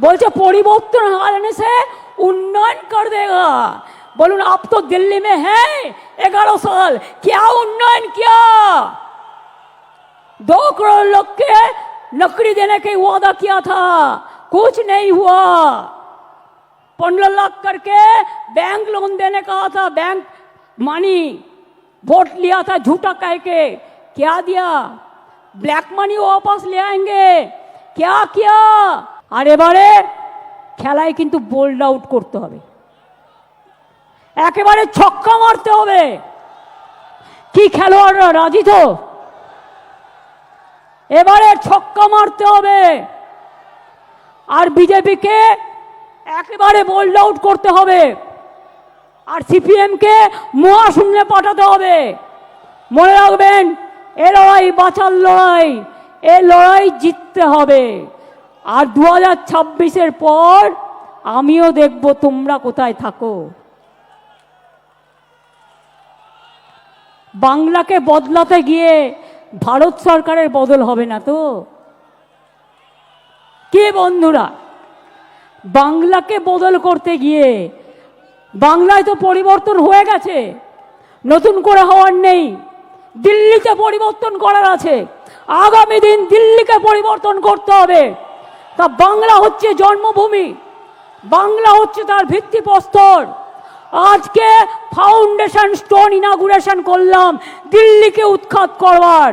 बोलते, परिवर्तन आने से उन्नयन कर देगा। बोलून, आप तो दिल्ली में हैं ग्यारह साल, क्या उन्नयन किया? दो करोड़ लोग के नौकरी देने का वादा किया था, कुछ नहीं हुआ। पंद्रह लाख करके बैंक लोन देने का था, बैंक मनी वोट लिया था, झूठा कह के। क्या दिया? ब्लैक मनी वापस ले आएँगे? क्या किया? আর এবারে খেলায় কিন্তু বোল্ড আউট করতে হবে। একেবারে ছক্কা মারতে হবে। কি খেলোয়াড়রা, রাজি তো? এবারে ছক্কা মারতে হবে। আর বিজেপিকে একেবারে বোল্ড আউট করতে হবে। আর সিপিএমকে মহাশূন্যে পাঠাতে হবে। মনে রাখবেন, এ লড়াই বাঁচার লড়াই, এ লড়াই জিততে হবে। আর দু হাজার ছাব্বিশের পর আমিও দেখব তোমরা কোথায় থাকো। বাংলাকে বদলাতে গিয়ে ভারত সরকারের বদল হবে না তো? কে বন্ধুরা? বাংলাকে বদল করতে গিয়ে বাংলায় তো পরিবর্তন হয়ে গেছে। নতুন করে হওয়ার নেই। দিল্লিতে পরিবর্তন করার আছে। আগামী দিন দিল্লিকে পরিবর্তন করতে হবে। তা বাংলা হচ্ছে জন্মভূমি। বাংলা হচ্ছে তার ভিত্তিপ্রস্তর। আজকে ফাউন্ডেশন স্টোন ইনাগুরেশন করলাম দিল্লিকে উৎখাত করবার।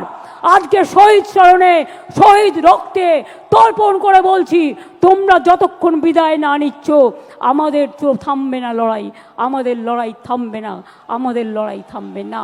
আজকে শহীদ স্মরণে, শহীদ রক্তে তর্পণ করে বলছি, তোমরা যতক্ষণ বিদায় না নিচ্ছ, আমাদের তো থামবে না লড়াই, আমাদের লড়াই থামবে না, আমাদের লড়াই থামবে না।